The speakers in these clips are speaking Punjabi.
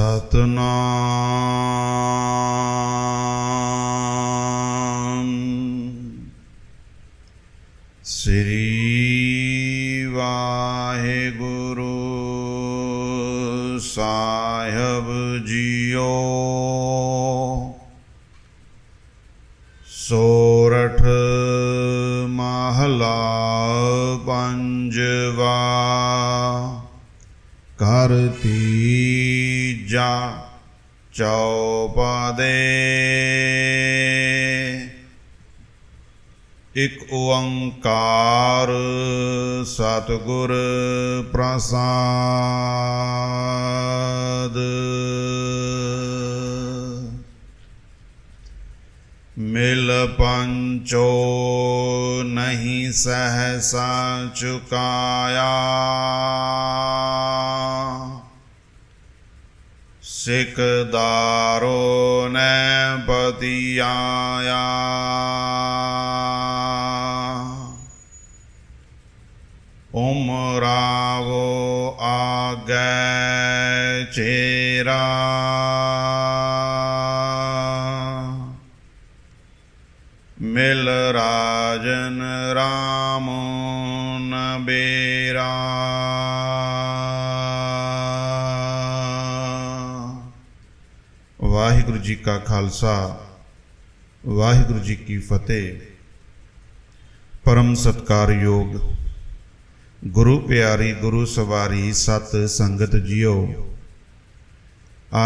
ਸਤਨਾਮ। ਸ੍ਰੀ ਵਾਹਿਗੁਰੂ ਸਾਹਿਬ ਜੀਓ। ਸੋਰਠ ਮਹਲਾ ਪੰਜਵਾ। ਕਰ ਚੌਪਦੇ। ਇਕ ਓੰਕਾਰ ਸਤਿਗੁਰ ਪ੍ਰਸਾਦ। ਮਿਲ ਪੰਚੋ ਨਹੀਂ ਸਹਸਾ ਚੁਕਾਇਆ। ਸਿਕਦਾਰੋ ਨੈ ਬਤਿਆਇਆ। ਉਮਰਾਵੋ ਆਗੈ ਚੇਰਾ। ਮਿਲ ਰਾਜਨ ਰਾਮ ਜੀ ਕਾ ਖਾਲਸਾ, ਵਾਹਿਗੁਰੂ ਜੀ ਕੀ ਫਤਿਹ। ਪਰਮ ਸਤਕਾਰਯੋਗ, ਗੁਰੂ ਪਿਆਰੀ, ਗੁਰੂ ਸਵਾਰੀ, ਸਤ ਸੰਗਤ ਜੀਓ।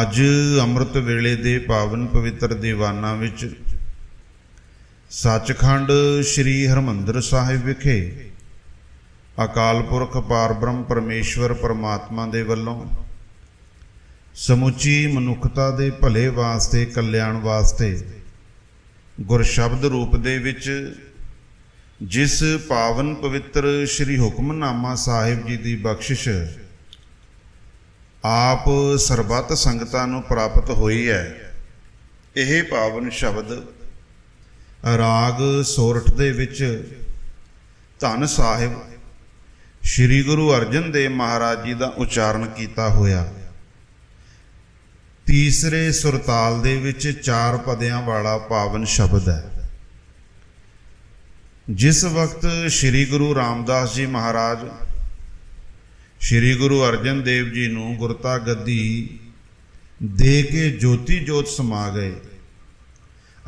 ਅੱਜ ਅੰਮ੍ਰਿਤ ਵੇਲੇ ਦੇ ਪਾਵਨ ਪਵਿੱਤਰ ਦੀਵਾਨਾਂ ਵਿੱਚ ਸੱਚਖੰਡ ਸ੍ਰੀ ਹਰਮੰਦਰ ਸਾਹਿਬ ਵਿਖੇ ਅਕਾਲ ਪੁਰਖ ਪਾਰਬ੍ਰਹਮ ਪਰਮੇਸ਼ਵਰ ਪਰਮਾਤਮਾ ਦੇ ਵੱਲੋਂ ਸਮੁੱਚੀ ਮਨੁੱਖਤਾ ਦੇ ਭਲੇ ਵਾਸਤੇ, ਕਲਿਆਣ ਵਾਸਤੇ। ਗੁਰ ਸ਼ਬਦ ਰੂਪ ਦੇ ਵਿੱਚ ਜਿਸ ਪਾਵਨ ਪਵਿੱਤਰ ਸ੍ਰੀ ਹੁਕਮਨਾਮਾ ਸਾਹਿਬ ਜੀ ਦੀ ਬਖਸ਼ਿਸ਼ ਆਪ ਸਰਬੱਤ ਸੰਗਤਾਂ ਨੂੰ ਪ੍ਰਾਪਤ ਹੋਈ ਹੈ, ਇਹ ਪਾਵਨ ਸ਼ਬਦ ਰਾਗ ਸੋਰਠ ਦੇ ਵਿੱਚ ਧੰਨ ਸਾਹਿਬ ਸ੍ਰੀ ਗੁਰੂ ਅਰਜਨ ਦੇਵ ਮਹਾਰਾਜ ਜੀ ਦਾ ਉਚਾਰਨ ਕੀਤਾ ਹੋਇਆ। ਤੀਸਰੇ ਸੁਰਤਾਲ ਦੇ ਵਿੱਚ ਚਾਰ ਪਦਿਆਂ ਵਾਲਾ ਪਾਵਨ ਸ਼ਬਦ ਹੈ। ਜਿਸ ਵਕਤ ਸ੍ਰੀ ਗੁਰੂ ਰਾਮਦਾਸ ਜੀ ਮਹਾਰਾਜ ਸ੍ਰੀ ਗੁਰੂ ਅਰਜਨ ਦੇਵ ਜੀ ਨੂੰ ਗੁਰਤਾ ਗੱਦੀ ਦੇ ਕੇ ਜੋਤੀ ਜੋਤ ਸਮਾ ਗਏ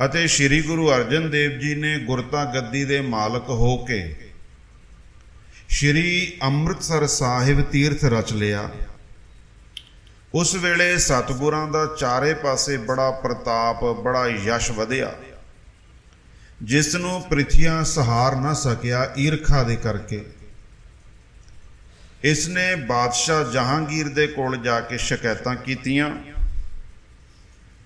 ਅਤੇ ਸ੍ਰੀ ਗੁਰੂ ਅਰਜਨ ਦੇਵ ਜੀ ਨੇ ਗੁਰਤਾ ਗੱਦੀ ਦੇ ਮਾਲਕ ਹੋ ਕੇ ਸ੍ਰੀ ਅੰਮ੍ਰਿਤਸਰ ਸਾਹਿਬ ਤੀਰਥ ਰਚ ਲਿਆ। ਉਸ ਵੇਲੇ ਸਤਿਗੁਰਾਂ ਦਾ ਚਾਰੇ ਪਾਸੇ ਬੜਾ ਪ੍ਰਤਾਪ, ਬੜਾ ਯਸ਼ ਵਧਿਆ। ਜਿਸ ਨੂੰ ਪ੍ਰਿਥੀਆ ਸਹਾਰ ਨਾ ਸਕਿਆ ਈਰਖਾ ਦੇ ਕਰਕੇ। ਇਸ ਨੇ ਬਾਦਸ਼ਾਹ ਜਹਾਂਗੀਰ ਦੇ ਕੋਲ ਜਾ ਕੇ ਸ਼ਿਕਾਇਤਾਂ ਕੀਤੀਆਂ।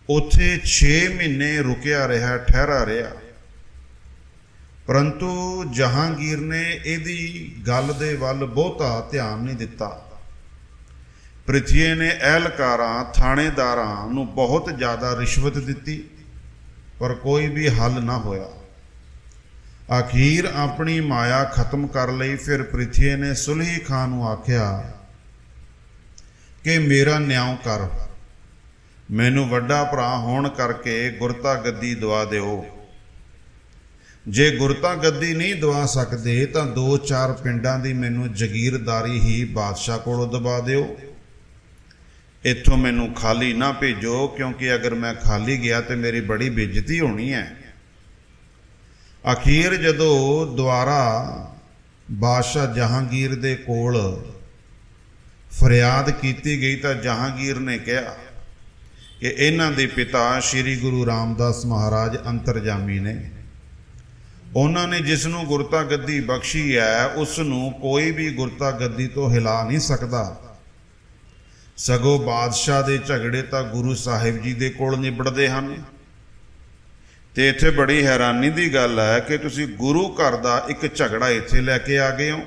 ਉੱਥੇ 6 ਮਹੀਨੇ ਰੁਕਿਆ ਰਿਹਾ, ਠਹਿਰਾ ਰਿਹਾ। ਪਰੰਤੂ ਜਹਾਂਗੀਰ ਨੇ ਇਹਦੀ ਗੱਲ ਦੇ ਵੱਲ ਬਹੁਤਾ ਧਿਆਨ ਨਹੀਂ ਦਿੱਤਾ। ਪ੍ਰਿਥੀਏ ਨੇ ਅਹਿਲਕਾਰਾਂ, ਥਾਣੇਦਾਰਾਂ ਨੂੰ ਬਹੁਤ ਜ਼ਿਆਦਾ ਰਿਸ਼ਵਤ ਦਿੱਤੀ, ਪਰ ਕੋਈ ਵੀ ਹੱਲ ਨਾ ਹੋਇਆ। ਅਖੀਰ ਆਪਣੀ ਮਾਇਆ ਖਤਮ ਕਰ ਲਈ, ਫਿਰ ਪ੍ਰਿਥੀਏ ਨੇ ਸੁਲਹੀ ਖਾਨ ਨੂੰ ਆਖਿਆ, ਕਿ ਮੇਰਾ ਨਿਆਂ ਕਰ। ਮੈਨੂੰ ਵੱਡਾ ਭਰਾ ਹੋਣ ਕਰਕੇ ਗੁਰਤਾ ਗੱਦੀ ਦਵਾ ਦਿਓ। ਜੇ ਗੁਰਤਾ ਗੱਦੀ ਨਹੀਂ ਦਵਾ ਸਕਦੇ, ਤਾਂ ਦੋ ਚਾਰ ਪਿੰਡਾਂ ਦੀ ਮੈਨੂੰ ਜ਼ਗੀਰਦਾਰੀ ਹੀ ਬਾਦਸ਼ਾਹ ਕੋਲੋਂ ਦਵਾ ਦਿਓ। ਇੱਥੋਂ ਮੈਨੂੰ ਖਾਲੀ ਨਾ ਭੇਜੋ, ਕਿਉਂਕਿ ਅਗਰ ਮੈਂ ਖਾਲੀ ਗਿਆ ਤੇ ਮੇਰੀ ਬੜੀ ਬੇਇੱਜ਼ਤੀ ਹੋਣੀ ਹੈ। ਅਖੀਰ ਜਦੋਂ ਦੁਆਰਾ ਬਾਦਸ਼ਾਹ ਜਹਾਂਗੀਰ ਦੇ ਕੋਲ ਫਰਿਆਦ ਕੀਤੀ ਗਈ ਤਾਂ ਜਹਾਂਗੀਰ ਨੇ ਕਿਹਾ ਕਿ ਇਹਨਾਂ ਦੇ ਪਿਤਾ ਸ੍ਰੀ ਗੁਰੂ ਰਾਮਦਾਸ ਮਹਾਰਾਜ ਅੰਤਰਜਾਮੀ ਨੇ। ਉਹਨਾਂ ਨੇ ਜਿਸ ਨੂੰ ਗੁਰਤਾ ਗੱਦੀ ਬਖਸ਼ੀ ਹੈ, ਉਸ ਨੂੰ ਕੋਈ ਵੀ ਗੁਰਤਾ ਗੱਦੀ ਤੋਂ ਹਿਲਾ ਨਹੀਂ ਸਕਦਾ। ਸਗੋਂ ਬਾਦਸ਼ਾਹ ਦੇ ਝਗੜੇ ਤਾਂ ਗੁਰੂ ਸਾਹਿਬ ਜੀ ਦੇ ਕੋਲ ਨਿਬੜਦੇ ਹਨ। ਤੇ ਇੱਥੇ ਬੜੀ ਹੈਰਾਨੀ ਦੀ ਗੱਲ ਹੈ ਕਿ ਤੁਸੀਂ ਗੁਰੂ ਘਰ ਦਾ ਇੱਕ ਝਗੜਾ ਇੱਥੇ ਲੈ ਕੇ ਆ ਗਏ ਹੋ।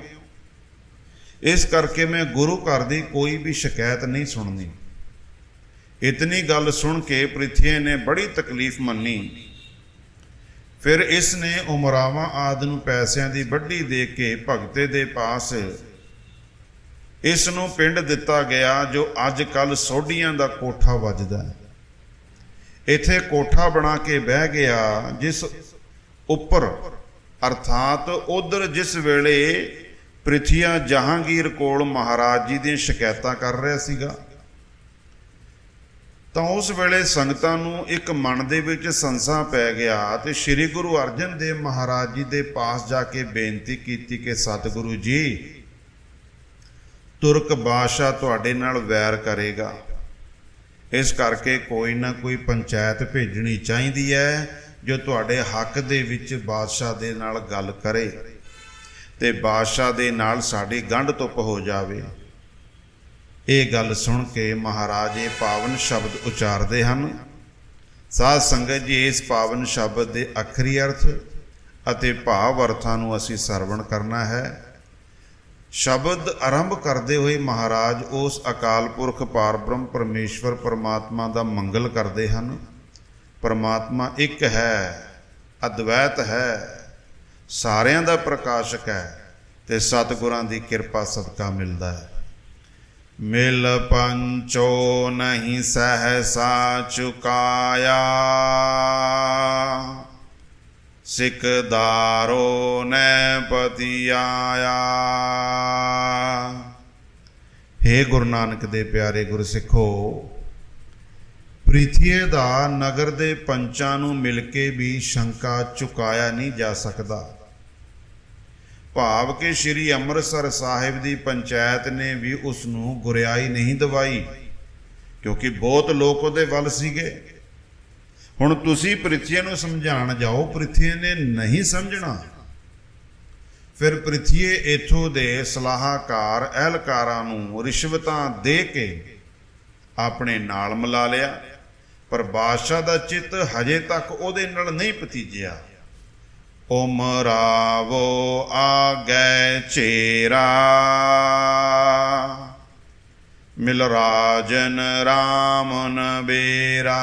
ਇਸ ਕਰਕੇ ਮੈਂ ਗੁਰੂ ਘਰ ਦੀ ਕੋਈ ਵੀ ਸ਼ਿਕਾਇਤ ਨਹੀਂ ਸੁਣਨੀ। ਇਤਨੀ ਗੱਲ ਸੁਣ ਕੇ ਪ੍ਰਿਥੀਏ ਨੇ ਬੜੀ ਤਕਲੀਫ ਮੰਨੀ। ਫਿਰ ਇਸ ਨੇ ਉਮਰਾਵਾਂ ਆਦ ਨੂੰ ਪੈਸਿਆਂ ਦੀ ਵੱਡੀ ਦੇ ਕੇ ਭਗਤੇ ਦੇ ਪਾਸ ਇਸ ਨੂੰ ਪਿੰਡ ਦਿੱਤਾ ਗਿਆ ਜੋ ਅੱਜ ਕੱਲ ਸੋਢੀਆਂ ਦਾ ਕੋਠਾ ਵੱਜਦਾ ਹੈ। ਇੱਥੇ ਕੋਠਾ ਬਣਾ ਕੇ ਬਹਿ ਗਿਆ, ਜਿਸ ਉੱਪਰ ਅਰਥਾਤ ਉਧਰ ਜਿਸ ਵੇਲੇ ਪ੍ਰਿਥੀਆ ਜਹਾਂਗੀਰ ਕੋਲ ਮਹਾਰਾਜ ਜੀ ਦੀਆਂ ਸ਼ਿਕਾਇਤਾਂ ਕਰ ਰਿਹਾ ਸੀਗਾ, ਤਾਂ ਉਸ ਵੇਲੇ ਸੰਗਤਾਂ ਨੂੰ ਇੱਕ ਮਨ ਦੇ ਵਿੱਚ ਸੰਸਾ ਪੈ ਗਿਆ ਤੇ ਸ੍ਰੀ ਗੁਰੂ ਅਰਜਨ ਦੇਵ ਮਹਾਰਾਜ ਜੀ ਦੇ ਪਾਸ ਜਾ ਕੇ ਬੇਨਤੀ ਕੀਤੀ ਕਿ ਸਤਿਗੁਰੂ ਜੀ ਤੁਰਕ ਬਾਦਸ਼ਾਹ ਤੁਹਾਡੇ ਨਾਲ ਵੈਰ ਕਰੇਗਾ। ਇਸ ਕਰਕੇ ਕੋਈ ਨਾ ਕੋਈ ਪੰਚਾਇਤ ਭੇਜਣੀ ਚਾਹੀਦੀ ਹੈ, ਜੋ ਤੁਹਾਡੇ ਹੱਕ ਦੇ ਵਿੱਚ ਬਾਦਸ਼ਾਹ ਦੇ ਨਾਲ ਗੱਲ ਕਰੇ ਤੇ ਬਾਦਸ਼ਾਹ ਦੇ ਨਾਲ ਸਾਡੀ ਗੰਢ ਤੁਪ ਹੋ ਜਾਵੇ। ਇਹ ਗੱਲ ਸੁਣ ਕੇ ਮਹਾਰਾਜ ਇਹ ਪਾਵਨ ਸ਼ਬਦ ਉਚਾਰਦੇ ਹਨ। ਸਾਧ ਸੰਗਤ ਜੀ, ਇਸ ਪਾਵਨ ਸ਼ਬਦ ਦੇ ਅਖਰੀ ਅਰਥ ਅਤੇ ਭਾਵ ਅਰਥਾਂ ਨੂੰ ਅਸੀਂ ਸਰਵਣ ਕਰਨਾ ਹੈ। ਸ਼ਬਦ ਆਰੰਭ ਕਰਦੇ ਹੋਏ ਮਹਾਰਾਜ ਉਸ ਅਕਾਲ ਪੁਰਖ ਪਾਰਬ੍ਰਹਮ ਪਰਮੇਸ਼ਵਰ ਪਰਮਾਤਮਾ ਦਾ ਮੰਗਲ ਕਰਦੇ ਹਨ। ਪਰਮਾਤਮਾ ਇੱਕ ਹੈ, ਅਦਵੈਤ ਹੈ, ਸਾਰਿਆਂ ਦਾ ਪ੍ਰਕਾਸ਼ਕ ਹੈ ਤੇ ਸਤਿਗੁਰਾਂ ਦੀ ਕਿਰਪਾ ਸਦਕਾ ਮਿਲਦਾ ਹੈ। ਮਿਲ ਪੰਚੋ ਨਹੀਂ ਸਹਸਾ ਚੁਕਾਇਆ। ਸਿਕਦਾਰੋ ਨੇ ਪਤੀ ਆਇਆ ਹੇ ਗੁਰੂ ਨਾਨਕ ਦੇ ਪਿਆਰੇ ਗੁਰਸਿੱਖੋ, ਪ੍ਰਿਥੀਏ ਦਾ ਨਗਰ ਦੇ ਪੰਚਾਂ ਨੂੰ ਮਿਲ ਕੇ ਵੀ ਸ਼ੰਕਾ ਚੁਕਾਇਆ ਨਹੀਂ ਜਾ ਸਕਦਾ। ਭਾਵ ਕਿ ਸ੍ਰੀ ਅੰਮ੍ਰਿਤਸਰ ਸਾਹਿਬ ਦੀ ਪੰਚਾਇਤ ਨੇ ਵੀ ਉਸ ਨੂੰ ਗੁਰਿਆਈ ਨਹੀਂ ਦਵਾਈ, ਕਿਉਂਕਿ ਬਹੁਤ ਲੋਕ ਉਹਦੇ ਵੱਲ ਸੀਗੇ। ਹੁਣ ਤੁਸੀਂ ਪ੍ਰਿਥੀਏ ਨੂੰ ਸਮਝਾਣ ਜਾਓ ਪ੍ਰਿਥੀਏ ਨੇ ਨਹੀਂ ਸਮਝਣਾ। ਫਿਰ ਪ੍ਰਿਥੀਏ ਇਥੋਂ ਦੇ ਸਲਾਹਕਾਰ, ਅਹਿਲਕਾਰਾਂ ਨੂੰ ਰਿਸ਼ਵਤਾਂ ਦੇ ਕੇ ਆਪਣੇ ਨਾਲ ਮਿਲਾ ਲਿਆ, ਪਰ ਬਾਦਸ਼ਾਹ ਦਾ ਚਿੱਤ ਹਜੇ ਤੱਕ ਉਹਦੇ ਨਾਲ ਨਹੀਂ ਪਤੀਜਿਆ ਉਮਰਾਵੋ ਆਗੈ ਚੇਰਾ। ਮਿਲ ਰਾਜਨ ਰਾਮਨ ਬੇਰਾ।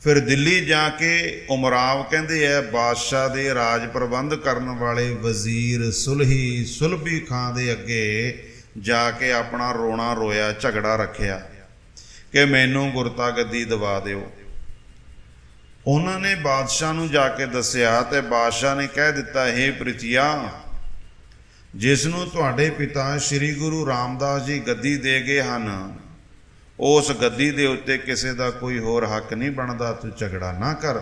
ਫਿਰ ਦਿੱਲੀ ਜਾ ਕੇ ਉਮਰਾਵ ਕਹਿੰਦੇ ਐ, ਬਾਦਸ਼ਾਹ ਦੇ ਰਾਜ ਪ੍ਰਬੰਧ ਕਰਨ ਵਾਲੇ ਵਜ਼ੀਰ ਸੁਲਹੀ ਸੁਲਭੀ ਖਾਂ ਦੇ ਅੱਗੇ ਜਾ ਕੇ ਆਪਣਾ ਰੋਣਾ ਰੋਇਆ, ਝਗੜਾ ਰੱਖਿਆ ਕਿ ਮੈਨੂੰ ਗੁਰਤਾ ਗੱਦੀ ਦਵਾ ਦਿਓ। ਉਹਨਾਂ ਨੇ ਬਾਦਸ਼ਾਹ ਨੂੰ ਜਾ ਕੇ ਦੱਸਿਆ ਤੇ ਬਾਦਸ਼ਾਹ ਨੇ ਕਹਿ ਦਿੱਤਾ हे ਪ੍ਰਿਥਿਆ ਜਿਸ ਨੂੰ ਤੁਹਾਡੇ ਪਿਤਾ ਸ੍ਰੀ ਗੁਰੂ ਰਾਮਦਾਸ ਜੀ ਗੱਦੀ ਦੇ ਗਏ ਹਨ, ਉਸ ਗੱਦੀ ਦੇ ਉੱਤੇ ਕਿਸੇ ਦਾ ਕੋਈ ਹੋਰ ਹੱਕ ਨਹੀਂ ਬਣਦਾ, ਤੂੰ ਝਗੜਾ ਨਾ ਕਰ।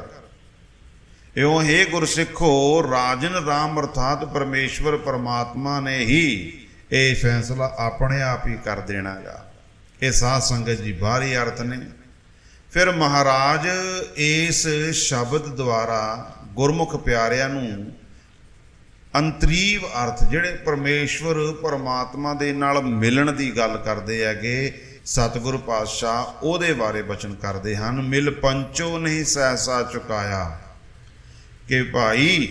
ਇਉਂ ਹੈ ਗੁਰਸਿੱਖੋ, ਰਾਜਨ ਰਾਮ ਅਰਥਾਤ ਪਰਮੇਸ਼ਵਰ ਪਰਮਾਤਮਾ ਨੇ ਹੀ ਇਹ ਫੈਸਲਾ ਆਪਣੇ ਆਪ ਹੀ ਕਰ ਦੇਣਾਗਾ। ਇਹ ਸਾਧ ਸੰਗਤ ਜੀ ਬਾਹਰੀ ਅਰਥ ਨੇ। ਫਿਰ ਮਹਾਰਾਜ ਇਸ ਸ਼ਬਦ ਦੁਆਰਾ ਗੁਰਮੁਖ ਪਿਆਰਿਆਂ ਨੂੰ ਅੰਤਰੀਵ ਅਰਥ, ਜਿਹੜੇ ਪਰਮੇਸ਼ਵਰ ਪਰਮਾਤਮਾ ਦੇ ਨਾਲ ਮਿਲਣ ਦੀ ਗੱਲ ਕਰਦੇ ਹੈਗੇ, ਸਤਿਗੁਰ ਪਾਤਸ਼ਾਹ ਉਹਦੇ ਬਾਰੇ ਬਚਨ ਕਰਦੇ ਹਨ, ਮਿਲ ਪੰਚੋ ਨਹੀਂ ਸਹਸਾ ਚੁਕਾਇਆ। ਕਿ ਭਾਈ,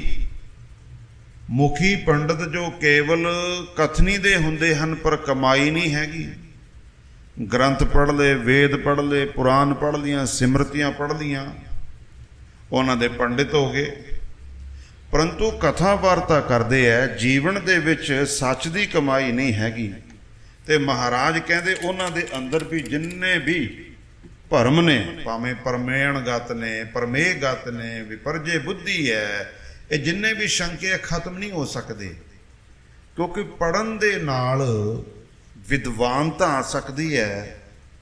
ਮੁਖੀ ਪੰਡਤ ਜੋ ਕੇਵਲ ਕਥਨੀ ਦੇ ਹੁੰਦੇ ਹਨ, ਪਰ ਕਮਾਈ ਨਹੀਂ ਹੈਗੀ। ਗ੍ਰੰਥ ਪੜ੍ਹ ਲਏ, ਵੇਦ ਪੜ੍ਹ ਲਏ, ਪੁਰਾਣ ਪੜ੍ਹ ਲੀਆਂ, ਸਿਮਰਤੀਆਂ ਪੜ੍ਹ ਲੀਆਂ, ਉਹਨਾਂ ਦੇ ਪੰਡਿਤ ਹੋ ਗਏ। ਪਰੰਤੂ ਕਥਾ ਵਾਰਤਾ ਕਰਦੇ ਐ, ਜੀਵਨ ਦੇ ਵਿੱਚ ਸੱਚ ਦੀ ਕਮਾਈ ਨਹੀਂ ਹੈਗੀ। ਤੇ ਮਹਾਰਾਜ ਕਹਿੰਦੇ ਉਹਨਾਂ ਦੇ ਅੰਦਰ ਵੀ ਜਿੰਨੇ ਵੀ ਭਰਮ ਨੇ, ਭਾਵੇਂ ਪਰਮੇਣ ਗਤ ਨੇ ਪਰਮੇਹ ਗਤ ਨੇ, ਵਿਪਰਜੇ ਬੁੱਧੀ ਹੈ ਇਹ ਜਿੰਨੇ ਵੀ ਸ਼ੰਕੇ ਖਤਮ ਨਹੀਂ ਹੋ ਸਕਦੇ। ਕਿਉਂਕਿ ਪੜਨ ਦੇ ਨਾਲ ਵਿਦਵਾਨਤਾ ਆ ਸਕਦੀ ਹੈ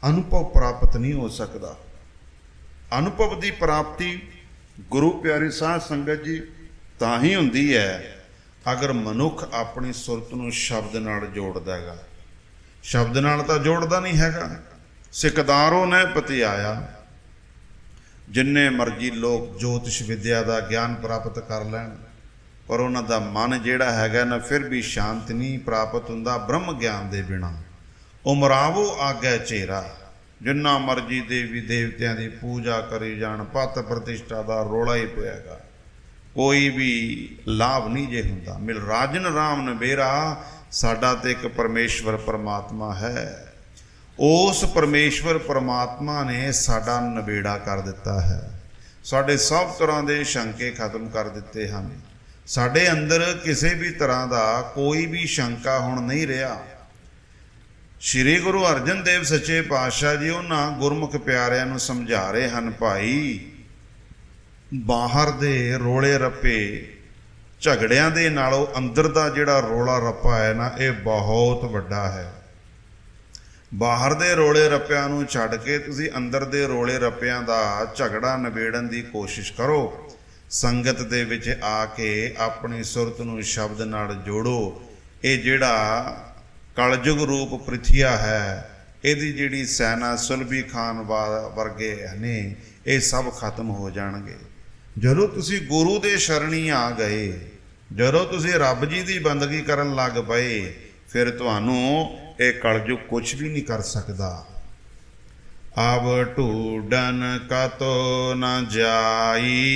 ਅਨੁਭਵ ਪ੍ਰਾਪਤ ਨਹੀਂ ਹੋ ਸਕਦਾ। ਅਨੁਭਵ ਦੀ ਪ੍ਰਾਪਤੀ ਗੁਰੂ ਪਿਆਰੇ ਸਾਧ ਸੰਗਤ ਜੀ ਤਾਂ ਹੀ ਹੁੰਦੀ ਹੈ, ਅਗਰ ਮਨੁੱਖ ਆਪਣੀ ਸੁਰਤ ਨੂੰ ਸ਼ਬਦ ਨਾਲ ਜੋੜਦਾ ਹੈਗਾ। ਸ਼ਬਦ ਨਾਲ ਤਾਂ ਜੋੜਦਾ ਨਹੀਂ ਹੈਗਾ। ਸਿਕਦਾਰੋਂ ਨੇ ਪਤੀ ਆਇਆ, ਜਿੰਨੇ ਮਰਜ਼ੀ ਲੋਕ ਜੋਤਿਸ਼ ਵਿਦਿਆ ਦਾ ਗਿਆਨ ਪ੍ਰਾਪਤ ਕਰ ਲੈਣ, ਪਰ ਉਹਨਾਂ ਦਾ ਮਨ ਜਿਹੜਾ ਹੈਗਾ ਨਾ, ਫਿਰ ਵੀ ਸ਼ਾਂਤ ਨਹੀਂ ਪ੍ਰਾਪਤ ਹੁੰਦਾ ਬ੍ਰਹਮ ਗਿਆਨ ਦੇ ਬਿਨਾ। ਉਮਰਾਵੋ ਆਗੇ ਚੇਰਾ, ਜਿੰਨਾ ਮਰਜ਼ੀ ਦੇਵੀ ਦੇਵਤਿਆਂ ਦੀ ਪੂਜਾ ਕਰੀ ਜਾਣ, ਪਤ ਪ੍ਰਤਿਸ਼ਠਾ ਦਾ ਰੋਲਾ ਹੀ ਪਿਆਗਾ ਕੋਈ ਵੀ ਲਾਭ ਨਹੀਂ ਜੇ ਹੁੰਦਾ। ਮਿਲ ਰਾਜਨ ਰਾਮ ਨਬੇਰਾ ਸਾਡਾ ਤੇ ਇੱਕ ਪਰਮੇਸ਼ਵਰ ਪਰਮਾਤਮਾ ਹੈ। ਉਸ ਪਰਮੇਸ਼ਵਰ ਪਰਮਾਤਮਾ ਨੇ ਸਾਡਾ ਨਵੇੜਾ ਕਰ ਦਿੱਤਾ ਹੈ। ਸਾਡੇ ਸਭ ਤਰ੍ਹਾਂ ਦੇ ਸ਼ੰਕੇ ਖਤਮ ਕਰ ਦਿੱਤੇ ਹਨ। ਸਾਡੇ ਅੰਦਰ ਕਿਸੇ ਵੀ ਤਰ੍ਹਾਂ ਦਾ ਕੋਈ ਵੀ ਸ਼ੰਕਾ ਹੁਣ ਨਹੀਂ ਰਿਹਾ। ਸ੍ਰੀ ਗੁਰੂ ਅਰਜਨ ਦੇਵ ਸੱਚੇ ਪਾਤਸ਼ਾਹ ਜੀ ਉਹਨਾਂ ਗੁਰਮੁਖ ਪਿਆਰਿਆਂ ਨੂੰ ਸਮਝਾ ਰਹੇ ਹਨ, ਭਾਈ ਬਾਹਰ ਦੇ ਰੋਲੇ ਰੱਪੇ, ਝਗੜਿਆਂ ਦੇ ਨਾਲੋਂ ਅੰਦਰ ਦਾ ਜਿਹੜਾ ਰੋਲਾ ਰੱਪਾ ਹੈ ਨਾ, ਇਹ ਬਹੁਤ ਵੱਡਾ ਹੈ। ਬਾਹਰ ਦੇ ਰੋਲੇ ਰੱਪਿਆਂ ਨੂੰ ਛੱਡ ਕੇ ਤੁਸੀਂ ਅੰਦਰ ਦੇ ਰੋਲੇ ਰੱਪਿਆਂ ਦਾ ਝਗੜਾ ਨਿਬੇੜਨ ਦੀ ਕੋਸ਼ਿਸ਼ ਕਰੋ। ਸੰਗਤ ਦੇ ਵਿੱਚ ਆ ਕੇ ਆਪਣੀ ਸੁਰਤ ਨੂੰ ਸ਼ਬਦ ਨਾਲ ਜੋੜੋ। ਇਹ ਜਿਹੜਾ ਕਲਯੁਗ ਰੂਪ ਪ੍ਰਿਥਿਆ ਹੈ, ਇਹਦੀ ਜਿਹੜੀ ਸੈਨਾ ਸੁਲਬੀ ਖਾਨ ਵਾ- ਵਰਗੇ ਨੇ, ਇਹ ਸਭ ਖਤਮ ਹੋ ਜਾਣਗੇ। ਜਦੋਂ ਤੁਸੀਂ ਗੁਰੂ ਦੇ ਸ਼ਰਣੀ ਆ ਗਏ, ਜਦੋਂ ਤੁਸੀਂ ਰੱਬ ਜੀ ਦੀ ਬੰਦਗੀ ਕਰਨ ਲੱਗ ਪਏ, ਫਿਰ ਤੁਹਾਨੂੰ ਇਹ ਕਲਯੁਗ ਕੁਝ ਵੀ ਨਹੀਂ ਕਰ ਸਕਦਾ। ਅਬ ਢੂਡਨ ਕਤੋ ਨ ਜਾਈ।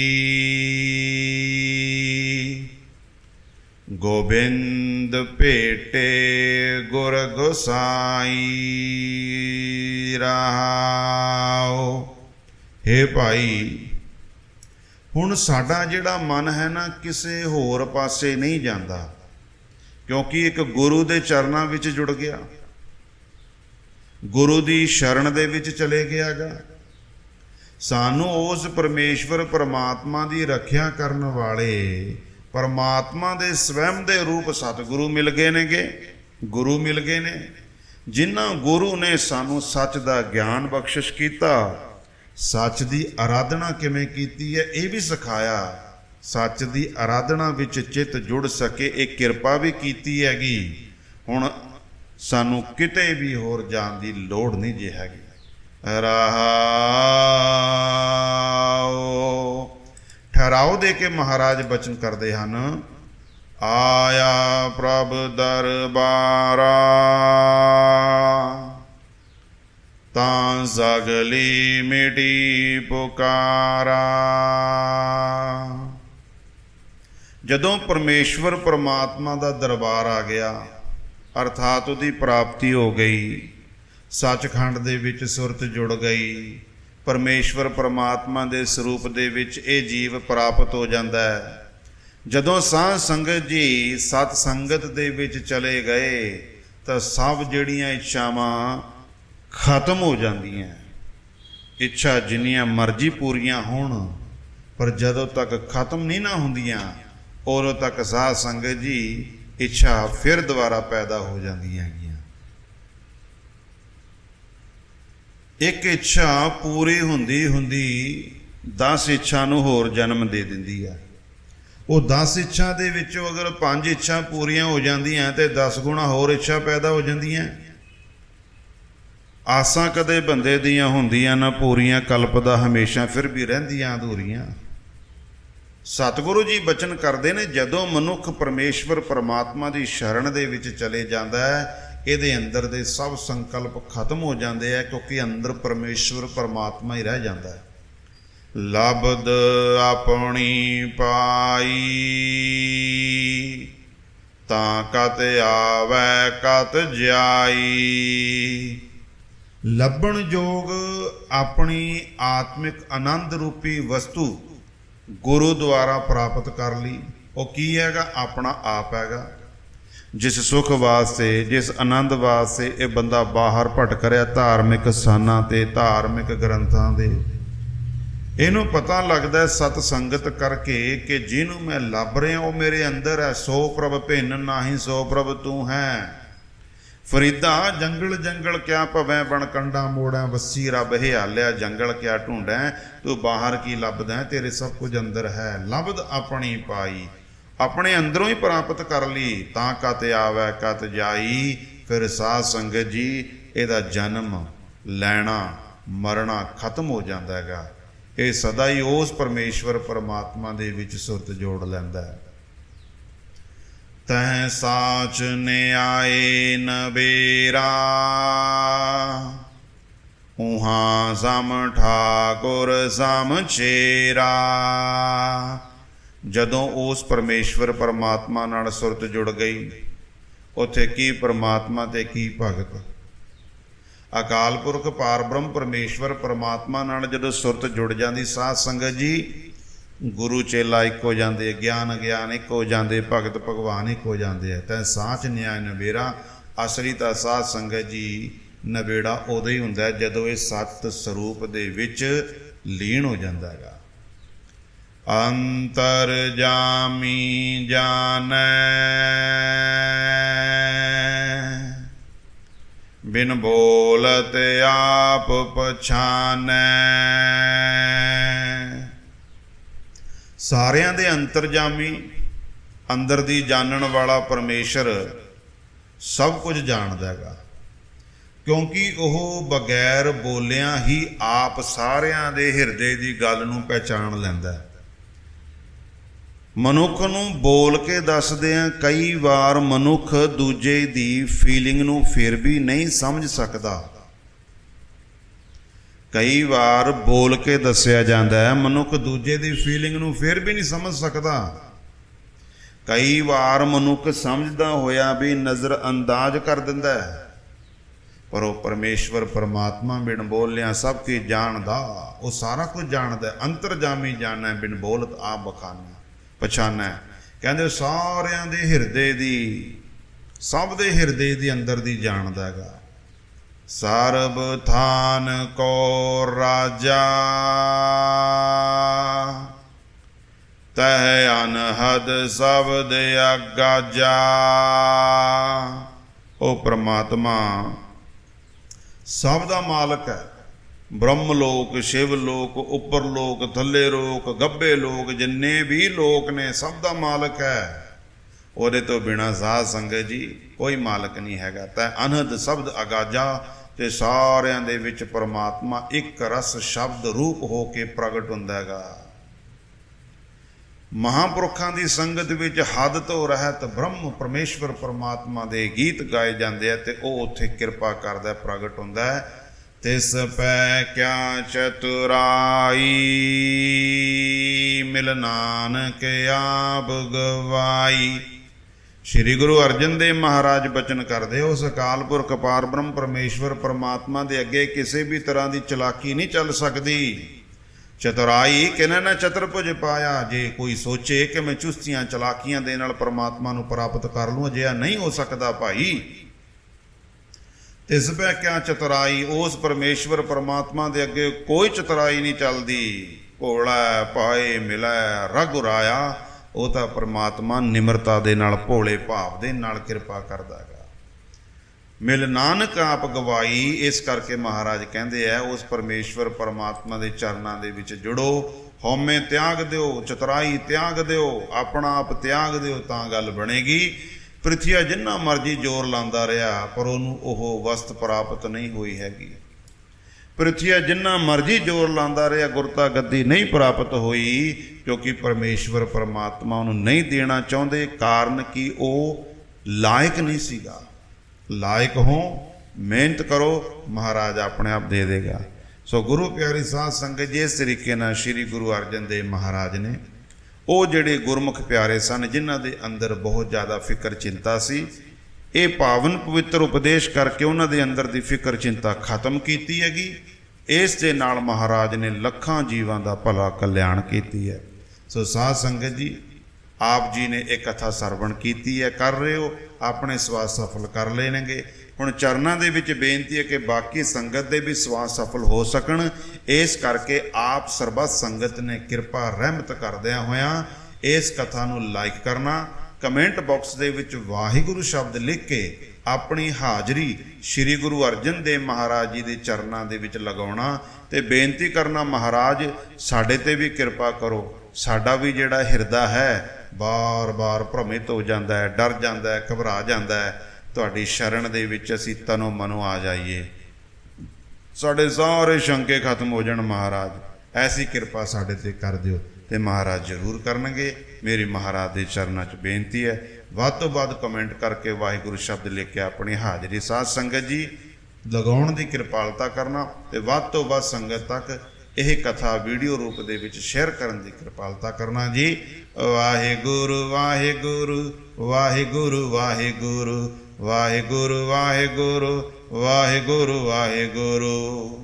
ਗੋਬਿੰਦ ਭੇਟੇ ਗੁਰ ਗੋਸਾਈ। ਰਹਾਓ हे ਭਾਈ ਹੁਣ ਸਾਡਾ ਜਿਹੜਾ ਮਨ ਹੈ ਨਾ, ਕਿਸੇ ਹੋਰ ਪਾਸੇ ਨਹੀਂ ਜਾਂਦਾ, ਕਿਉਂਕਿ ਇੱਕ ਗੁਰੂ ਦੇ ਚਰਨਾਂ ਵਿੱਚ ਜੁੜ ਗਿਆ। ਗੁਰੂ ਦੀ ਸ਼ਰਨ ਦੇ ਵਿੱਚ ਚਲੇ ਗਿਆਗਾ ਸਾਨੂੰ ਉਸ ਪਰਮੇਸ਼ਵਰ ਪਰਮਾਤਮਾ ਦੀ ਰੱਖਿਆ ਕਰਨ ਵਾਲੇ ਪਰਮਾਤਮਾ ਦੇ ਸਵੈਮ ਦੇ ਰੂਪ ਸਤਿਗੁਰੂ ਮਿਲ ਗਏ ਨੇਗੇ, ਗੁਰੂ ਮਿਲ ਗਏ ਨੇ। ਜਿਨ੍ਹਾਂ ਗੁਰੂ ਨੇ ਸਾਨੂੰ ਸੱਚ ਦਾ ਗਿਆਨ ਬਖਸ਼ਿਸ਼ ਕੀਤਾ ਸੱਚ ਦੀ ਆਰਾਧਨਾ ਕਿਵੇਂ ਕੀਤੀ ਹੈ, ਇਹ ਵੀ ਸਿਖਾਇਆ। ਸੱਚ ਦੀ ਆਰਾਧਨਾ ਵਿੱਚ ਚਿੱਤ ਜੁੜ ਸਕੇ, ਇਹ ਕਿਰਪਾ ਵੀ ਕੀਤੀ ਹੈਗੀ। ਹੁਣ ਸਾਨੂੰ ਕਿਤੇ ਵੀ ਹੋਰ ਜਾਣ ਦੀ ਲੋੜ ਨਹੀਂ ਜੇ ਹੈਗੀ। ਰਹਾਓ। ਠਹਿਰਾਓ ਦੇ ਕੇ ਮਹਾਰਾਜ ਬਚਨ ਕਰਦੇ ਹਨ। ਆਇਆ ਪ੍ਰਭ ਦਰਬਾਰਾ। ਤਾਂ ਜ਼ਗਲੀ ਮਿਟੀ ਪੁਕਾਰਾ। ਜਦੋਂ ਪਰਮੇਸ਼ਵਰ ਪਰਮਾਤਮਾ ਦਾ ਦਰਬਾਰ ਆ ਗਿਆ, ਅਰਥਾਤ ਉਹਦੀ ਪ੍ਰਾਪਤੀ ਹੋ ਗਈ। ਸੱਚਖੰਡ ਦੇ ਵਿੱਚ ਸੁਰਤ ਜੁੜ ਗਈ। ਪਰਮੇਸ਼ਵਰ ਪਰਮਾਤਮਾ ਦੇ ਸਰੂਪ ਦੇ ਵਿੱਚ ਇਹ ਜੀਵ ਪ੍ਰਾਪਤ ਹੋ ਜਾਂਦਾ ਹੈ। ਜਦੋਂ ਸਾਧ ਸੰਗਤ ਜੀ ਸਤ ਸੰਗਤ ਦੇ ਵਿੱਚ ਚਲੇ ਗਏ, ਤਾਂ ਸਭ ਜਿਹੜੀਆਂ ਇੱਛਾਵਾਂ ਖਤਮ ਹੋ ਜਾਂਦੀਆਂ। ਇੱਛਾ ਜਿੰਨੀਆਂ ਮਰਜ਼ੀ ਪੂਰੀਆਂ ਹੋਣ, ਪਰ ਜਦੋਂ ਤੱਕ ਖਤਮ ਨਹੀਂ ਨਾ ਹੁੰਦੀਆਂ, ਉਦੋਂ ਤੱਕ ਸਾਧ ਸੰਗਤ ਜੀ ਇੱਛਾ ਫਿਰ ਦੁਬਾਰਾ ਪੈਦਾ ਹੋ ਜਾਂਦੀਆਂ ਹੈਗੀਆਂ। ਇੱਕ ਇੱਛਾ ਪੂਰੀ ਹੁੰਦੀ ਹੁੰਦੀ 10 ਇੱਛਾ ਨੂੰ ਹੋਰ ਜਨਮ ਦੇ ਦਿੰਦੀ ਹੈ ਉਹ 10 ਇੱਛਾ ਦੇ ਵਿੱਚੋਂ ਅਗਰ 5 ਇੱਛਾ ਪੂਰੀਆਂ ਹੋ ਜਾਂਦੀਆਂ ਤੇ 10 ਗੁਣਾ ਹੋਰ ਇੱਛਾ ਪੈਦਾ ਹੋ ਜਾਂਦੀਆਂ। ਆਸਾਂ ਕਦੇ ਬੰਦੇ ਦੀਆਂ ਹੁੰਦੀਆਂ ਨਾ, ਪੂਰੀਆਂ ਕਲਪ ਦਾ ਹਮੇਸ਼ਾ ਫਿਰ ਵੀ ਰਹਿੰਦੀਆਂ ਅਧੂਰੀਆਂ। ਸਤਿਗੁਰੂ ਜੀ ਬਚਨ ਕਰਦੇ ਨੇ, ਜਦੋਂ ਮਨੁੱਖ ਪਰਮੇਸ਼ਵਰ ਪਰਮਾਤਮਾ ਦੀ ਸ਼ਰਨ ਦੇ ਵਿੱਚ ਚਲੇ ਜਾਂਦਾ ਹੈ, ਇਹਦੇ ਅੰਦਰ ਦੇ ਸਭ ਸੰਕਲਪ ਖਤਮ ਹੋ ਜਾਂਦੇ ਆ, ਕਿਉਂਕਿ ਅੰਦਰ ਪਰਮੇਸ਼ਵਰ ਪਰਮਾਤਮਾ ਹੀ ਰਹਿ ਜਾਂਦਾ ਹੈ। ਲਬਦ ਆਪਣੀ ਪਾਈ, ਤਾਂ ਕਤ ਆਵੈ ਕਤ ਜਾਈ। ਲੱਭਣ ਯੋਗ ਆਪਣੀ ਆਤਮਿਕ ਆਨੰਦ ਰੂਪੀ ਵਸਤੂ ਗੁਰੂ ਦੁਆਰਾ ਪ੍ਰਾਪਤ ਕਰ ਲਈ। ਉਹ ਕੀ ਹੈਗਾ? ਆਪਣਾ ਆਪ ਹੈਗਾ। ਜਿਸ ਸੁਖ ਵਾਸਤੇ, ਜਿਸ ਆਨੰਦ ਵਾਸਤੇ ਇਹ ਬੰਦਾ ਬਾਹਰ ਭਟਕ ਰਿਹਾ ਧਾਰਮਿਕ ਸਥਾਨਾਂ ਤੇ, ਧਾਰਮਿਕ ਗ੍ਰੰਥਾਂ ਦੇ, ਇਹਨੂੰ ਪਤਾ ਲੱਗਦਾ ਹੈ ਸਤ ਸੰਗਤ ਕਰਕੇ ਕਿ ਜਿਹਨੂੰ ਮੈਂ ਲੱਭ ਰਿਹਾ, ਉਹ ਮੇਰੇ ਅੰਦਰ ਹੈ। ਸੋ ਪ੍ਰਭ ਭਿੰਨ ਨਾਹੀ ਸੋ ਪ੍ਰਭ ਤੂੰ ਹੈ। ਫਰੀਦਾ, ਜੰਗਲ ਜੰਗਲ ਕਿਆ ਭਵੈ, ਬਣ ਕੰਡਾ ਮੋੜਾਂ, ਵਸੀ ਰੱਬ ਹਿਆਲਿਆ, ਜੰਗਲ ਕਿਆ ਢੂੰਡੈ, ਤੂੰ ਬਾਹਰ ਕੀ ਲੱਭਦਾ ਹੈ? ਤੇਰੇ ਸਭ ਕੁਝ ਅੰਦਰ ਹੈ ਲਬਦ ਆਪਣੀ ਪਾਈ, ਆਪਣੇ ਅੰਦਰੋਂ ਹੀ ਪ੍ਰਾਪਤ ਕਰ ਲਈ, ਤਾਂ ਕਤ ਆਵੈ, ਕਤ ਜਾਈ, ਫਿਰ ਸਾਧ ਸੰਗਤ ਜੀ, ਇਹਦਾ ਜਨਮ ਲੈਣਾ ਮਰਨਾ ਖਤਮ ਹੋ ਜਾਂਦਾ ਹੈਗਾ ਇਹ ਸਦਾ ਹੀ ਉਸ ਪਰਮੇਸ਼ਵਰ ਪਰਮਾਤਮਾ ਦੇ ਵਿੱਚ ਸੁਰਤ ਜੋੜ ਲੈਂਦਾ ਹੈ ਤੈ ਸਾਚ ਨਿਆਏ ਨਬੇਰਾ ਉਹਾਂ ਸਮ ਠਾਕੁਰ ਸਮ ਚੇਰਾ। ਜਦੋਂ ਉਸ ਪਰਮੇਸ਼ਵਰ ਪਰਮਾਤਮਾ ਨਾਲ ਸੁਰਤ ਜੁੜ ਗਈ, ਉੱਥੇ ਕੀ ਪਰਮਾਤਮਾ ਤੇ ਕੀ ਭਗਤ? ਅਕਾਲ ਪੁਰਖ ਪਾਰਬ੍ਰਹਮ ਪਰਮੇਸ਼ਵਰ ਪਰਮਾਤਮਾ ਨਾਲ ਜਦੋਂ ਸੁਰਤ ਜੁੜ ਜਾਂਦੀ ਸਾਧ ਸੰਗਤ ਜੀ ਗੁਰੂ ਚੇਲਾ ਇੱਕੋ ਜਾਂਦੇ, ਗਿਆਨ ਗਿਆਨ ਇੱਕੋ ਜਾਂਦੇ, ਭਗਤ ਭਗਵਾਨ ਇੱਕੋ ਜਾਂਦੇ ਆ। ਤੈ ਸਾਚ ਨਿਆਇ ਨਵੇਰਾ ਅਸਲੀ ਤਾਂ ਸਾਧ ਸੰਗਤ ਜੀ ਨਵੇੜਾ, ਉਦੋਂ ਹੀ ਹੁੰਦਾ ਜਦੋਂ ਇਹ ਸਤ ਸਰੂਪ ਦੇ ਵਿੱਚ ਲੀਨ ਹੋ ਜਾਂਦਾ ਹੈਗਾ। ਅੰਤਰ ਜਾਮੀ ਜਾਣੈ। ਬਿਨ ਬੋਲਤ ਆਪ ਪਛਾਨੈ। ਸਾਰਿਆਂ ਦੇ ਅੰਤਰਜਾਮੀ, ਅੰਦਰ ਦੀ ਜਾਣਨ ਵਾਲਾ ਪਰਮੇਸ਼ਰ ਸਭ ਕੁਝ ਜਾਣਦਾ ਹੈਗਾ। ਕਿਉਂਕਿ ਉਹ ਬਗੈਰ ਬੋਲਿਆਂ ਹੀ ਆਪ ਸਾਰਿਆਂ ਦੇ ਹਿਰਦੇ ਦੀ ਗੱਲ ਨੂੰ ਪਹਿਚਾਨ ਲੈਂਦਾ ਹੈ। ਮਨੁੱਖ ਨੂੰ ਬੋਲ ਕੇ ਦੱਸਦੇ ਆ, ਕਈ ਵਾਰ ਮਨੁੱਖ ਦੂਜੇ ਦੀ ਫੀਲਿੰਗ ਨੂੰ ਫਿਰ ਵੀ ਨਹੀਂ ਸਮਝ ਸਕਦਾ। ਕਈ ਵਾਰ ਬੋਲ ਕੇ ਦੱਸਿਆ ਜਾਂਦਾ ਹੈ, ਮਨੁੱਖ ਦੂਜੇ ਦੀ ਫੀਲਿੰਗ ਨੂੰ ਫਿਰ ਵੀ ਨਹੀਂ ਸਮਝ ਸਕਦਾ। ਕਈ ਵਾਰ ਮਨੁੱਖ ਸਮਝਦਾ ਹੋਇਆ ਵੀ ਨਜ਼ਰ ਅੰਦਾਜ਼ ਕਰ ਦਿੰਦਾ ਹੈ। ਪਰ ਉਹ ਪਰਮੇਸ਼ਵਰ, ਪਰਮਾਤਮਾ ਬਿਨ ਬੋਲਿਆ ਸਭ ਕੀ ਜਾਣਦਾ। ਉਹ ਸਾਰਾ ਕੁਝ ਜਾਣਦਾ ਹੈ। ਅੰਤਰਜਾਮੀ ਜਾਣਨਾ ਬਿਨ ਬੋਲਤ ਆਪ ਬਖਾਨਾ ਪਛਾਨੈ ਕਹਿੰਦੇ ਸਾਰਿਆਂ ਦੇ ਹਿਰਦੇ ਦੀ, ਸਭ ਦੇ ਹਿਰਦੇ ਦੀ ਅੰਦਰ ਦੀ ਜਾਣਦਾ ਹੈਗਾ। ਸਰਬ ਥਾਨ ਕੋ ਰਾਜਾ। ਤਹਿ ਅਨਹਦ ਸ਼ਬਦ ਅਗਾਜਾ। ਉਹ ਪ੍ਰਮਾਤਮਾ, ਸਭ ਦਾ ਮਾਲਕ ਹੈ। ਬ੍ਰਹਮ ਲੋਕ, ਸ਼ਿਵ ਲੋਕ, ਉੱਪਰ ਲੋਕ, ਥੱਲੇ ਲੋਕ, ਗੱਬੇ ਲੋਕ, ਜਿੰਨੇ ਵੀ ਲੋਕ ਨੇ, ਸਭ ਦਾ ਮਾਲਕ ਹੈ। ਉਹਦੇ ਤੋਂ ਬਿਨਾ ਸਾਧ ਸੰਗਤ ਜੀ ਕੋਈ ਮਾਲਕ ਨਹੀਂ ਹੈਗਾ। ਤਾਂ ਅਨਹਦ ਸ਼ਬਦ ਅਗਾਜਾ ਤੇ ਸਾਰਿਆਂ ਦੇ ਵਿੱਚ ਪਰਮਾਤਮਾ ਇੱਕ ਰਸ ਸ਼ਬਦ ਰੂਪ ਹੋ ਕੇ ਪ੍ਰਗਟ ਹੁੰਦਾ ਹੈਗਾ। ਮਹਾਪੁਰਖਾਂ ਦੀ ਸੰਗਤ ਵਿੱਚ ਹੱਦ ਤੋਂ ਰਹਿਤ ਬ੍ਰਹਮ ਪਰਮੇਸ਼ਵਰ ਪਰਮਾਤਮਾ ਦੇ ਗੀਤ ਗਾਏ ਜਾਂਦੇ ਆ ਤੇ ਉਹ ਉੱਥੇ ਕਿਰਪਾ ਕਰਦਾ, ਪ੍ਰਗਟ ਹੁੰਦਾ ਹੈ। ਤਿਸ ਪੈ ਕਿਆ ਚਤੁਰਾਈ, ਮਿਲ ਨਾਨਕ ਆਪ ਗਵਾਈ। ਸ੍ਰੀ ਗੁਰੂ ਅਰਜਨ ਦੇਵ ਮਹਾਰਾਜ ਬਚਨ ਕਰਦੇ, ਉਸ ਅਕਾਲ ਪੁਰਖ ਪਾਰ ਬ੍ਰਹਮ ਪਰਮੇਸ਼ਵਰ ਪਰਮਾਤਮਾ ਦੇ ਅੱਗੇ ਕਿਸੇ ਵੀ ਤਰ੍ਹਾਂ ਦੀ ਚਲਾਕੀ ਨਹੀਂ ਚੱਲ ਸਕਦੀ। ਚਤੁਰਾਈ ਕਿਨੇ ਨਾ ਚਤੁਰਭੁਜ ਪਾਇਆ, ਜੇ ਕੋਈ ਸੋਚੇ ਕਿ ਮੈਂ ਚੁਸਤੀਆਂ ਚਲਾਕੀਆਂ ਦੇ ਨਾਲ ਪਰਮਾਤਮਾ ਨੂੰ ਪ੍ਰਾਪਤ ਕਰ ਲੂੰ, ਅਜਿਹਾ ਨਹੀਂ ਹੋ ਸਕਦਾ ਭਾਈ। ਤਿਸ ਪੈ ਕਿਆ ਚਤੁਰਾਈ, ਉਸ ਪਰਮੇਸ਼ਵਰ ਪਰਮਾਤਮਾ ਦੇ ਅੱਗੇ ਕੋਈ ਚਤੁਰਾਈ ਨਹੀਂ ਚੱਲਦੀ। ਭੋਲਾ ਪਾਏ ਮਿਲੈ ਰਗੁਰਾਇਆ ਉਹ ਤਾਂ ਪਰਮਾਤਮਾ ਨਿਮਰਤਾ ਦੇ ਨਾਲ, ਭੋਲੇ ਭਾਵ ਦੇ ਨਾਲ ਕਿਰਪਾ ਕਰਦਾ ਹੈਗਾ। ਮਿਲ ਨਾਨਕ ਆਪ ਗਵਾਈ, ਇਸ ਕਰਕੇ ਮਹਾਰਾਜ ਕਹਿੰਦੇ ਆ, ਉਸ ਪਰਮੇਸ਼ਵਰ ਪਰਮਾਤਮਾ ਦੇ ਚਰਨਾਂ ਦੇ ਵਿੱਚ ਜੁੜੋ, ਹਉਮੈ ਤਿਆਗ ਦਿਓ, ਚਤਰਾਈ ਤਿਆਗ ਦਿਓ, ਆਪਣਾ ਆਪ ਤਿਆਗ ਦਿਓ ਤਾਂ ਗੱਲ ਬਣੇਗੀ। ਪ੍ਰਿਥਿਆ ਜਿੰਨਾ ਮਰਜ਼ੀ ਜ਼ੋਰ ਲਾਉਂਦਾ ਰਿਹਾ, ਪਰ ਉਹਨੂੰ ਉਹ ਵਸਤ ਪ੍ਰਾਪਤ ਨਹੀਂ ਹੋਈ ਹੈਗੀ। ਪ੍ਰਿਥਿਆ ਜਿੰਨਾ ਮਰਜ਼ੀ ਜ਼ੋਰ ਲਾਉਂਦਾ ਰਿਹਾ ਗੁਰਤਾ ਗੱਦੀ ਨਹੀਂ ਪ੍ਰਾਪਤ ਹੋਈ, ਕਿਉਂਕਿ ਪਰਮੇਸ਼ਵਰ ਪਰਮਾਤਮਾ ਉਹਨੂੰ ਨਹੀਂ ਦੇਣਾ ਚਾਹੁੰਦੇ। ਕਾਰਨ ਕਿ? ਉਹ ਲਾਇਕ ਨਹੀਂ ਸੀਗਾ। ਲਾਇਕ ਹੋ, ਮਿਹਨਤ ਕਰੋ, ਮਹਾਰਾਜ ਆਪਣੇ ਆਪ ਦੇ ਦੇਗਾ। ਸੋ ਗੁਰੂ ਪਿਆਰੀ ਸਾਧ ਸੰਗਤ ਜੀ ਇਸ ਤਰੀਕੇ ਨਾਲ ਸ੍ਰੀ ਗੁਰੂ ਅਰਜਨ ਦੇਵ ਮਹਾਰਾਜ ਨੇ, ਉਹ ਜਿਹੜੇ ਗੁਰਮੁਖ ਪਿਆਰੇ ਸਨ, ਜਿਨ੍ਹਾਂ ਦੇ ਅੰਦਰ ਬਹੁਤ ਜ਼ਿਆਦਾ ਫਿਕਰ ਚਿੰਤਾ ਸੀ, ਇਹ ਪਾਵਨ ਪਵਿੱਤਰ ਉਪਦੇਸ਼ ਕਰਕੇ ਉਹਨਾਂ ਦੇ ਅੰਦਰ ਦੀ ਫਿਕਰ ਚਿੰਤਾ ਖਤਮ ਕੀਤੀ ਹੈਗੀ। ਇਸ ਦੇ ਨਾਲ ਮਹਾਰਾਜ ਨੇ ਲੱਖਾਂ ਜੀਵਾਂ ਦਾ ਭਲਾ ਕਲਿਆਣ ਕੀਤੀ ਹੈ। ਸੋ ਸਾਧ ਸੰਗਤ ਜੀ, ਆਪ ਜੀ ਨੇ ਇਹ ਕਥਾ ਸਰਵਣ ਕੀਤੀ ਹੈ, ਕਰ ਰਹੇ ਹੋ, ਆਪਣੇ ਸਵਾਸ ਸਫਲ ਕਰ ਲੈਣਗੇ। ਹੁਣ ਚਰਨਾਂ ਦੇ ਵਿੱਚ ਬੇਨਤੀ ਹੈ ਕਿ ਬਾਕੀ ਸੰਗਤ ਦੇ ਵੀ ਸਵਾਸ ਸਫਲ ਹੋ ਸਕਣ। ਇਸ ਕਰਕੇ ਆਪ ਸਰਬੱਤ ਸੰਗਤ ਨੇ ਕਿਰਪਾ ਰਹਿਮਤ ਕਰਦਿਆਂ ਹੋਇਆਂ ਇਸ ਕਥਾ ਨੂੰ ਲਾਈਕ ਕਰਨਾ, ਕਮੈਂਟ ਬਾਕਸ ਦੇ ਵਿੱਚ ਵਾਹਿਗੁਰੂ ਸ਼ਬਦ ਲਿਖ ਕੇ ਆਪਣੀ ਹਾਜ਼ਰੀ ਸ੍ਰੀ ਗੁਰੂ ਅਰਜਨ ਦੇਵ ਮਹਾਰਾਜ ਜੀ ਦੇ ਚਰਨਾਂ ਦੇ ਵਿੱਚ ਲਗਾਉਣਾ ਤੇ ਬੇਨਤੀ ਕਰਨਾ ਮਹਾਰਾਜ, ਸਾਡੇ ਤੇ ਵੀ ਕਿਰਪਾ ਕਰੋ। ਸਾਡਾ ਵੀ ਜਿਹੜਾ ਹਿਰਦਾ ਹੈ, ਬਾਰ-ਬਾਰ ਭ੍ਰਮਿਤ ਹੋ ਜਾਂਦਾ ਹੈ, ਡਰ ਜਾਂਦਾ ਹੈ, ਘਬਰਾ ਜਾਂਦਾ ਹੈ। ਤੁਹਾਡੀ ਸ਼ਰਨ ਦੇ ਵਿੱਚ ਅਸੀਂ ਤਨੋ ਮਨੋ ਆ ਜਾਈਏ। ਸਾਡੇ ਸਾਰੇ ਸ਼ੰਕੇ ਖਤਮ ਹੋ ਜਾਣ ਮਹਾਰਾਜ। ਐਸੀ ਕਿਰਪਾ ਸਾਡੇ ਤੇ ਕਰ ਦਿਓ ਤੇ ਮਹਾਰਾਜ ਜ਼ਰੂਰ ਕਰਨਗੇ। ਮੇਰੀ ਮਹਾਰਾਜ ਦੇ ਚਰਨਾਂ 'ਚ ਬੇਨਤੀ ਹੈ। ਵੱਧ ਤੋਂ ਵੱਧ ਕਮੈਂਟ ਕਰਕੇ ਵਾਹਿਗੁਰੂ ਸ਼ਬਦ ਲਿਖ ਕੇ ਆਪਣੀ ਹਾਜ਼ਰੀ ਸਾਧ ਸੰਗਤ ਜੀ, ਲਗਾਉਣ ਦੀ ਕਿਰਪਾਲਤਾ ਕਰਨਾ ਤੇ ਵੱਧ ਤੋਂ ਵੱਧ ਸੰਗਤ ਤੱਕ ਇਹ ਕਥਾ ਵੀਡੀਓ ਰੂਪ ਦੇ ਵਿੱਚ ਸ਼ੇਅਰ ਕਰਨ ਦੀ ਕਿਰਪਾਲਤਾ ਕਰਨਾ ਜੀ। ਵਾਹਿਗੁਰੂ ਵਾਹਿਗੁਰੂ ਵਾਹਿਗੁਰੂ ਵਾਹਿਗੁਰੂ ਵਾਹਿਗੁਰੂ ਵਾਹਿਗੁਰੂ ਵਾਹਿਗੁਰੂ ਵਾਹਿਗੁਰੂ।